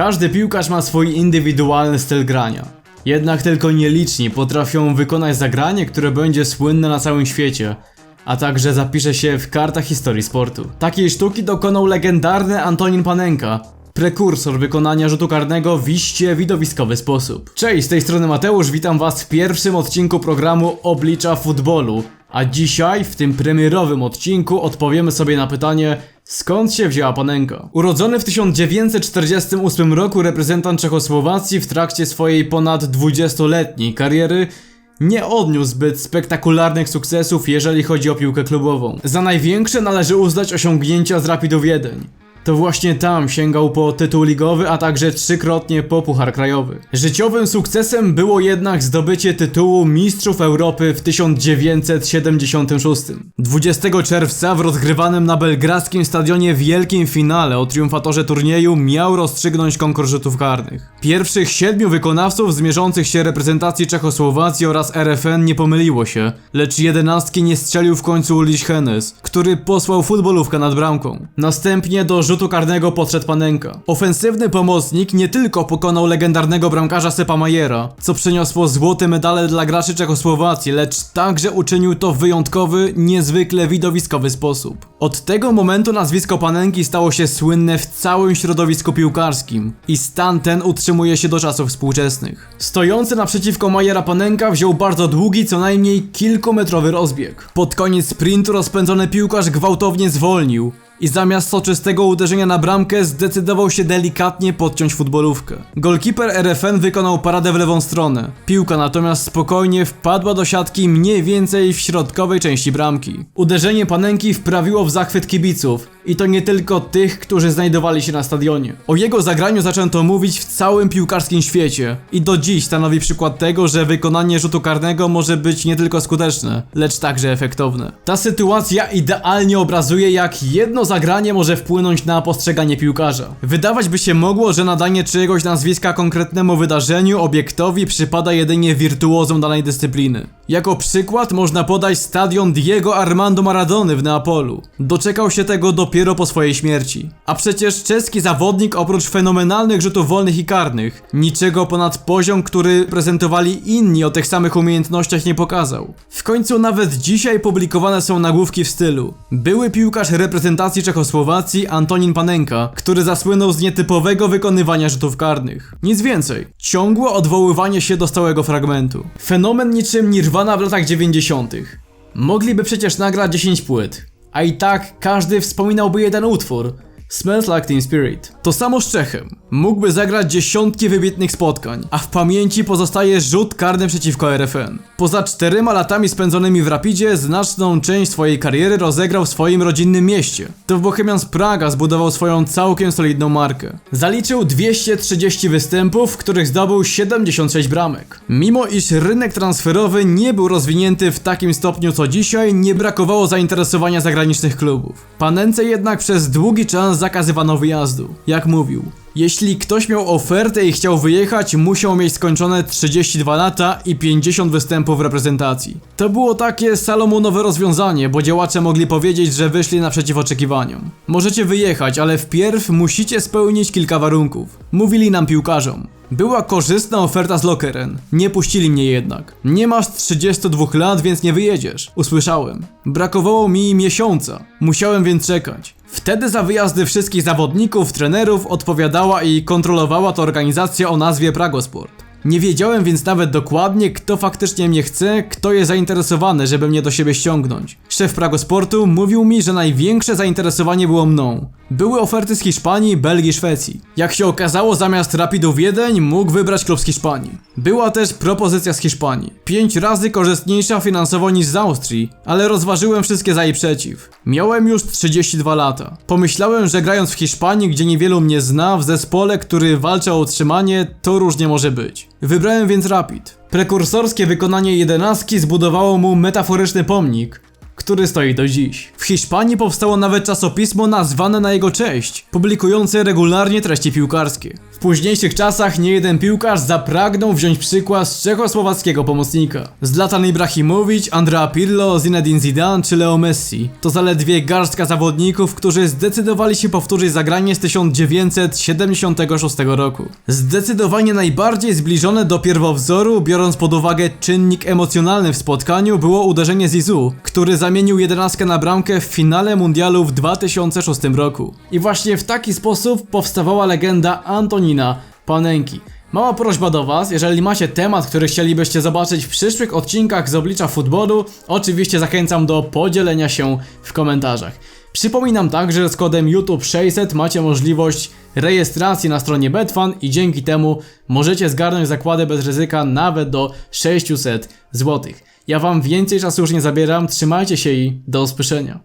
Każdy piłkarz ma swój indywidualny styl grania. Jednak tylko nieliczni potrafią wykonać zagranie, które będzie słynne na całym świecie, a także zapisze się w kartach historii sportu. Takiej sztuki dokonał legendarny Antonin Panenka, prekursor wykonania rzutu karnego w iście widowiskowy sposób. Cześć, z tej strony Mateusz, witam was w pierwszym odcinku programu Oblicza Futbolu. A dzisiaj, w tym premierowym odcinku, odpowiemy sobie na pytanie, skąd się wzięła Panenka? Urodzony w 1948 roku reprezentant Czechosłowacji w trakcie swojej ponad 20-letniej kariery nie odniósł zbyt spektakularnych sukcesów, jeżeli chodzi o piłkę klubową. Za największe należy uznać osiągnięcia z Rapidu Wiedeń. To właśnie tam sięgał po tytuł ligowy, a także trzykrotnie po Puchar Krajowy. Życiowym sukcesem było jednak zdobycie tytułu Mistrzów Europy w 1976. 20 czerwca w rozgrywanym na belgradzkim stadionie wielkim finale o triumfatorze turnieju miał rozstrzygnąć konkurs rzutów karnych. Pierwszych siedmiu wykonawców zmierzących się reprezentacji Czechosłowacji oraz RFN nie pomyliło się, lecz jedenastki nie strzelił w końcu Ulrich Hennes, który posłał futbolówkę nad bramką. Następnie do rzutu karnego podszedł Panenka. Ofensywny pomocnik nie tylko pokonał legendarnego bramkarza Sepa Majera, co przyniosło złote medale dla graczy Czechosłowacji, lecz także uczynił to w wyjątkowy, niezwykle widowiskowy sposób. Od tego momentu nazwisko Panenki stało się słynne w całym środowisku piłkarskim i stan ten utrzymuje się do czasów współczesnych. Stojący naprzeciwko Majera Panenka wziął bardzo długi, co najmniej kilkumetrowy rozbieg. Pod koniec sprintu rozpędzony piłkarz gwałtownie zwolnił, i zamiast soczystego uderzenia na bramkę zdecydował się delikatnie podciąć futbolówkę. Golkiper RFN wykonał paradę w lewą stronę. Piłka natomiast spokojnie wpadła do siatki mniej więcej w środkowej części bramki. Uderzenie panenki wprawiło w zachwyt kibiców i to nie tylko tych, którzy znajdowali się na stadionie. O jego zagraniu zaczęto mówić w całym piłkarskim świecie i do dziś stanowi przykład tego, że wykonanie rzutu karnego może być nie tylko skuteczne, lecz także efektowne. Ta sytuacja idealnie obrazuje jak jedno zagranie może wpłynąć na postrzeganie piłkarza. Wydawać by się mogło, że nadanie czyjegoś nazwiska konkretnemu wydarzeniu, obiektowi przypada jedynie wirtuozom danej dyscypliny. Jako przykład można podać stadion Diego Armando Maradony w Neapolu. Doczekał się tego dopiero po swojej śmierci. A przecież czeski zawodnik oprócz fenomenalnych rzutów wolnych i karnych, niczego ponad poziom, który prezentowali inni o tych samych umiejętnościach nie pokazał. W końcu nawet dzisiaj publikowane są nagłówki w stylu Były piłkarz reprezentacji Czechosłowacji Antonin Panenka, który zasłynął z nietypowego wykonywania rzutów karnych. Nic więcej. Ciągłe odwoływanie się do stałego fragmentu. Fenomen niczym Nirvana w latach 90. Mogliby przecież nagrać 10 płyt. A i tak każdy wspominałby jeden utwór. Smells Like Teen Spirit. To samo z Czechem. Mógłby zagrać dziesiątki wybitnych spotkań, a w pamięci pozostaje rzut karny przeciwko RFN. Poza czterema latami spędzonymi w Rapidzie, znaczną część swojej kariery rozegrał w swoim rodzinnym mieście. To w Bohemians Praga zbudował swoją całkiem solidną markę. Zaliczył 230 występów, w których zdobył 76 bramek. Mimo iż rynek transferowy nie był rozwinięty w takim stopniu co dzisiaj, nie brakowało zainteresowania zagranicznych klubów. Panence jednak przez długi czas zakazywano wyjazdu. Jak mówił, jeśli ktoś miał ofertę i chciał wyjechać, musiał mieć skończone 32 lata i 50 występów w reprezentacji. To było takie salomonowe rozwiązanie, bo działacze mogli powiedzieć, że wyszli naprzeciw oczekiwaniom. Możecie wyjechać, ale wpierw musicie spełnić kilka warunków. Mówili nam piłkarzom. Była korzystna oferta z Lokeren. Nie puścili mnie jednak. Nie masz 32 lat, więc nie wyjedziesz. Usłyszałem. Brakowało mi miesiąca. Musiałem więc czekać. Wtedy za wyjazdy wszystkich zawodników, trenerów odpowiadała i kontrolowała to organizacja o nazwie Pragosport. Nie wiedziałem więc nawet dokładnie, kto faktycznie mnie chce, kto jest zainteresowany, żeby mnie do siebie ściągnąć. Szef Pragosportu mówił mi, że największe zainteresowanie było mną. Były oferty z Hiszpanii, Belgii, Szwecji. Jak się okazało, zamiast Rapidu Wiedeń mógł wybrać klub z Hiszpanii. Była też propozycja z Hiszpanii. Pięć razy korzystniejsza finansowo niż z Austrii, ale rozważyłem wszystkie za i przeciw. Miałem już 32 lata. Pomyślałem, że grając w Hiszpanii, gdzie niewielu mnie zna, w zespole, który walczy o utrzymanie, to różnie może być. Wybrałem więc Rapid. Prekursorskie wykonanie jedenastki zbudowało mu metaforyczny pomnik, który stoi do dziś. W Hiszpanii powstało nawet czasopismo nazwane na jego cześć, publikujące regularnie treści piłkarskie. W późniejszych czasach niejeden piłkarz zapragnął wziąć przykład z czechosłowackiego pomocnika. Zlatan Ibrahimowicz, Andrea Pirlo, Zinedine Zidane czy Leo Messi to zaledwie garstka zawodników, którzy zdecydowali się powtórzyć zagranie z 1976 roku. Zdecydowanie najbardziej zbliżone do pierwowzoru, biorąc pod uwagę czynnik emocjonalny w spotkaniu, było uderzenie Zizou, który zamienił jedenastkę na bramkę w finale mundialu w 2006 roku. I właśnie w taki sposób powstawała legenda Antonina Panenki. Mała prośba do Was, jeżeli macie temat, który chcielibyście zobaczyć w przyszłych odcinkach z oblicza futbolu, oczywiście zachęcam do podzielenia się w komentarzach. Przypominam także, że z kodem YouTube 600 macie możliwość rejestracji na stronie Betfan i dzięki temu możecie zgarnąć zakłady bez ryzyka nawet do 600 zł. Ja Wam więcej czasu już nie zabieram, trzymajcie się i do usłyszenia.